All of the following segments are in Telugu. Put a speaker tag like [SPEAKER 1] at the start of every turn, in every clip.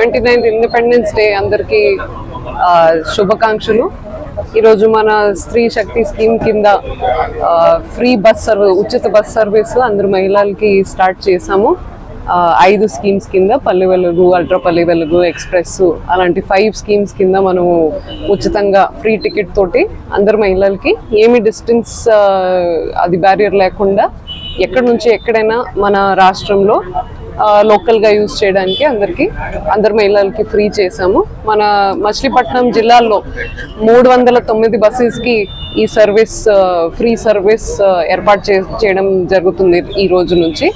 [SPEAKER 1] సెవెంటీ నైన్త్ ఇండిపెండెన్స్ డే అందరికీ శుభాకాంక్షలు. ఈరోజు మన స్త్రీ శక్తి స్కీమ్ కింద ఫ్రీ బస్ సర్వీస్ ఉచిత బస్ సర్వీస్ అందరు మహిళలకి స్టార్ట్ చేసాము ఐదు స్కీమ్స్ కింద పల్లె వెలుగు అల్ట్రా పల్లె వెలుగు ఎక్స్ప్రెస్ అలాంటి ఫైవ్ స్కీమ్స్ కింద మనము ఉచితంగా ఫ్రీ టికెట్ తోటి అందరు మహిళలకి ఏమి డిస్టెన్స్ అది బ్యారియర్ లేకుండా ఎక్కడి నుంచి ఎక్కడైనా మన రాష్ట్రంలో లోకల్గా యూజ్ చేయడానికి అందరికీ అందరు మహిళలకి ఫ్రీ చేశాము. మన మచిలీపట్నం జిల్లాలో మూడు వందల తొమ్మిది బస్సెస్కి ఈ సర్వీస్ ఫ్రీ సర్వీస్ ఏర్పాటు చే చేయడం జరుగుతుంది ఈ రోజు నుంచి.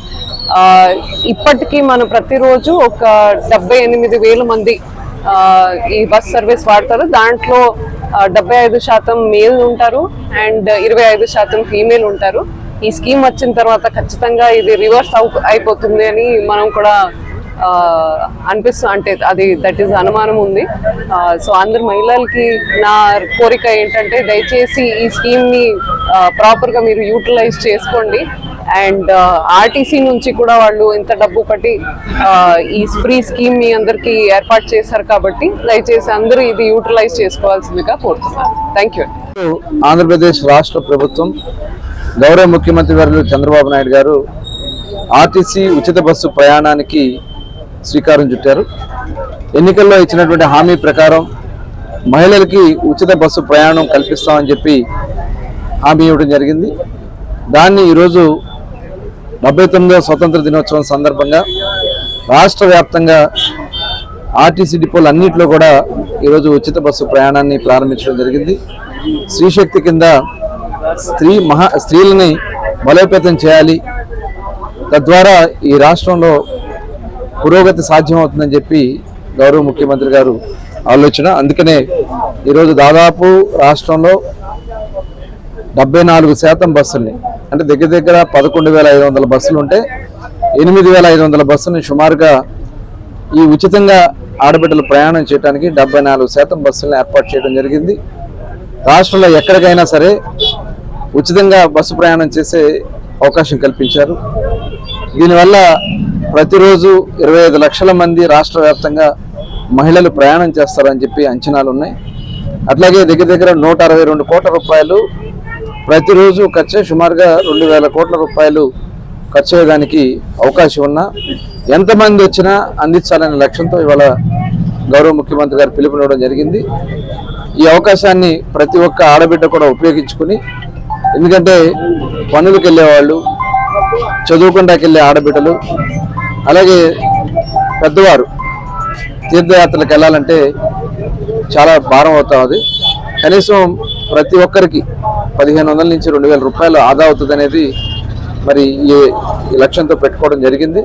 [SPEAKER 1] ఇప్పటికీ మనం ప్రతిరోజు ఒక డెబ్బై ఎనిమిది వేల మంది ఈ బస్ సర్వీస్ వాడతారు. దాంట్లో డెబ్బై ఐదు శాతం మేల్ ఉంటారు అండ్ ఇరవై ఐదు శాతం ఫీమేల్ ఉంటారు. ఈ స్కీమ్ వచ్చిన తర్వాత ఖచ్చితంగా ఇది రివర్స్ అయిపోతుంది అని మనం కూడా అనిపిస్తుంది అంటే అది దట్ ఈస్ అనుమానం ఉంది. సో అందరు మహిళలకి నా కోరిక ఏంటంటే దయచేసి ఈ స్కీమ్ని ప్రాపర్గా మీరు యూటిలైజ్ చేసుకోండి. అండ్ ఆర్టీసీ నుంచి కూడా వాళ్ళు ఇంత డబ్బు కట్టి ఈ ఫ్రీ స్కీమ్ మీ అందరికీ ఏర్పాటు చేశారు కాబట్టి దయచేసి అందరూ ఇది యూటిలైజ్ చేసుకోవాల్సిందిగా కోరుతున్నాను. Thank you.
[SPEAKER 2] ఆంధ్రప్రదేశ్ రాష్ట్ర ప్రభుత్వం గౌరవ ముఖ్యమంత్రి వర్యులు చంద్రబాబు నాయుడు గారు ఆర్టీసీ ఉచిత బస్సు ప్రయాణానికి శ్రీకారం చుట్టారు. ఎన్నికల్లో ఇచ్చినటువంటి హామీ ప్రకారం మహిళలకి ఉచిత బస్సు ప్రయాణం కల్పిస్తామని చెప్పి హామీ ఇవ్వడం జరిగింది. దాన్ని ఈరోజు డెబ్బై తొమ్మిదవ స్వతంత్ర దినోత్సవం సందర్భంగా రాష్ట్ర వ్యాప్తంగా ఆర్టీసీ డిపోలు అన్నింటిలో కూడా ఈరోజు ఉచిత బస్సు ప్రయాణాన్ని ప్రారంభించడం జరిగింది. శ్రీశక్తి కింద స్త్రీ మహా స్త్రీలని బలోపేతం చేయాలి. తద్వారా ఈ రాష్ట్రంలో పురోగతి సాధ్యమవుతుందని చెప్పి గౌరవ ముఖ్యమంత్రి గారు ఆలోచన. అందుకనే ఈరోజు దాదాపు రాష్ట్రంలో డెబ్బై నాలుగు శాతం బస్సుల్ని అంటే దగ్గర దగ్గర పదకొండు వేల ఐదు వందల బస్సులు ఉంటే ఎనిమిది వేల ఐదు వందల బస్సుల్ని సుమారుగా ఈ ఉచితంగా ఆడబిడ్డలు ప్రయాణం చేయడానికి డెబ్బై నాలుగు శాతం బస్సులను ఏర్పాటు చేయడం జరిగింది. రాష్ట్రంలో ఎక్కడికైనా సరే ఉచితంగా బస్సు ప్రయాణం చేసే అవకాశం కల్పించారు. దీనివల్ల ప్రతిరోజు ఇరవై ఐదు లక్షల మంది రాష్ట్ర వ్యాప్తంగా మహిళలు ప్రయాణం చేస్తారని చెప్పి అంచనాలు ఉన్నాయి. అట్లాగే దగ్గర దగ్గర నూట అరవై రెండు కోట్ల రూపాయలు ప్రతిరోజు ఖర్చు సుమారుగా రెండు వేల కోట్ల రూపాయలు ఖర్చు అయ్యేదానికి అవకాశం ఉన్నా ఎంతమంది వచ్చినా అందించాలనే లక్ష్యంతో ఇవాళ గౌరవ ముఖ్యమంత్రి గారు పిలుపునివ్వడం జరిగింది. ఈ అవకాశాన్ని ప్రతి ఒక్క ఆడబిడ్డ కూడా ఉపయోగించుకుని ఎందుకంటే పనులకు వెళ్ళేవాళ్ళు చదువుకుండాకి వెళ్ళే ఆడబిడ్డలు అలాగే పెద్దవారు తీర్థయాత్రలకు వెళ్ళాలంటే చాలా భారం అవుతుంది కనీసం ప్రతి ఒక్కరికి పదిహేను వందల నుంచి రెండు వేల రూపాయలు ఆదా అవుతుంది అనేది మరి ఈ ఈ లక్ష్యంతో పెట్టుకోవడం జరిగింది.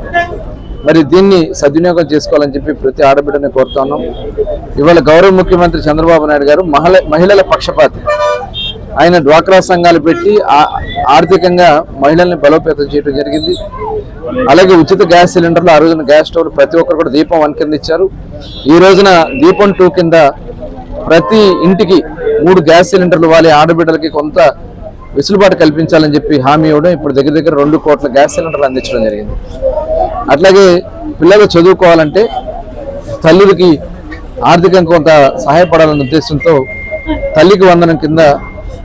[SPEAKER 2] మరి దీన్ని సద్వినియోగం చేసుకోవాలని చెప్పి ప్రతి ఆడబిడ్డని కోరుతున్నాం ఇవాళ గౌరవ ముఖ్యమంత్రి చంద్రబాబు నాయుడు గారు మహిళల పక్షపాతి. ఆయన డ్వాక్రా సంఘాలు పెట్టి ఆర్థికంగా మహిళల్ని బలోపేతం చేయడం జరిగింది. అలాగే ఉచిత గ్యాస్ సిలిండర్లు ఆ రోజున గ్యాస్ స్టవ్ ప్రతి ఒక్కరు కూడా దీపం వన్ కింద ఇచ్చారు ఈ రోజున దీపం టూ కింద ప్రతి ఇంటికి మూడు గ్యాస్ సిలిండర్లు వాళ్ళ ఆడబిడ్డలకి కొంత వెసులుబాటు కల్పించాలని చెప్పి హామీ ఇవ్వడం ఇప్పుడు దగ్గర దగ్గర రెండు కోట్ల గ్యాస్ సిలిండర్లు అందించడం జరిగింది. అట్లాగే పిల్లలు చదువుకోవాలంటే తల్లులకి ఆర్థికంగా కొంత సహాయపడాలనే ఉద్దేశంతో తల్లికి వందనం కింద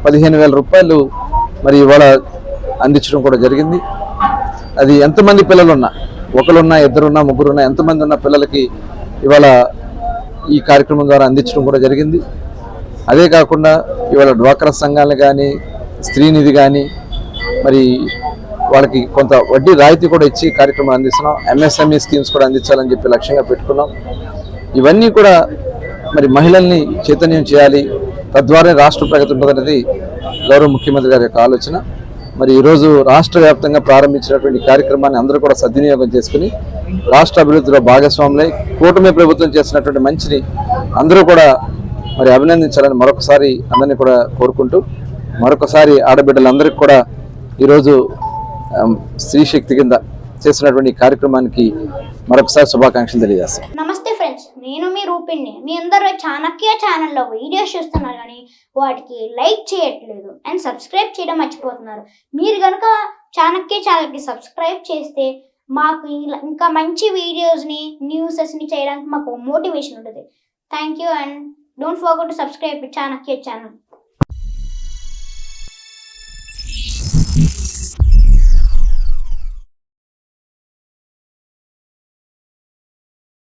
[SPEAKER 2] పదిహేను వేల రూపాయలు మరి ఇవాళ అందించడం కూడా జరిగింది. అది ఎంతమంది పిల్లలు ఉన్నా ఒకరున్నా ఇద్దరున్నా ముగ్గురున్నా ఎంతమంది ఉన్న పిల్లలకి ఇవాళ ఈ కార్యక్రమం ద్వారా అందించడం కూడా జరిగింది. అదే కాకుండా ఇవాళ డ్వాక్రా సంఘాలు కానీ స్త్రీనిధి కానీ మరి వాళ్ళకి కొంత వడ్డీ రాయితీ కూడా ఇచ్చి కార్యక్రమం అందిస్తున్నాం. ఎంఎస్ఎంఈ స్కీమ్స్ కూడా అందించాలని చెప్పి లక్ష్యంగా పెట్టుకున్నాం. ఇవన్నీ కూడా మరి మహిళల్ని చైతన్యం చేయాలి తద్వారా రాష్ట్ర ప్రగతి ఉంటుందనేది గౌరవ ముఖ్యమంత్రి గారి యొక్క ఆలోచన. మరి ఈరోజు రాష్ట్ర వ్యాప్తంగా ప్రారంభించినటువంటి కార్యక్రమాన్ని అందరూ కూడా సద్వినియోగం చేసుకుని రాష్ట్ర అభివృద్ధిలో భాగస్వాములై కూటమి ప్రభుత్వం చేసినటువంటి మంచిని అందరూ కూడా మరి అభినందించాలని మరొకసారి అందరినీ కూడా కోరుకుంటూ మరొకసారి ఆడబిడ్డలందరికీ కూడా ఈరోజు స్త్రీ శక్తి కింద చేసినటువంటి కార్యక్రమానికి మరొకసారి శుభాకాంక్షలు తెలియజేస్తాం.
[SPEAKER 3] నమస్తే ఫ్రెండ్స్ నేను మీ రూపిణి. మీ అందరూ చాణక్య ఛానల్లో వీడియోస్ చూస్తున్నారు కానీ వాటికి లైక్ చేయట్లేదు అండ్ సబ్స్క్రైబ్ చేయడం మర్చిపోతున్నారు. మీరు కనుక చాణక్య ఛానల్కి సబ్స్క్రైబ్ చేస్తే మాకు ఇలా- ఇంకా మంచి వీడియోస్ని న్యూసెస్ని చేయడానికి మాకు మోటివేషన్ ఉంటుంది. Thank you and don't forget to subscribe Chanakya channel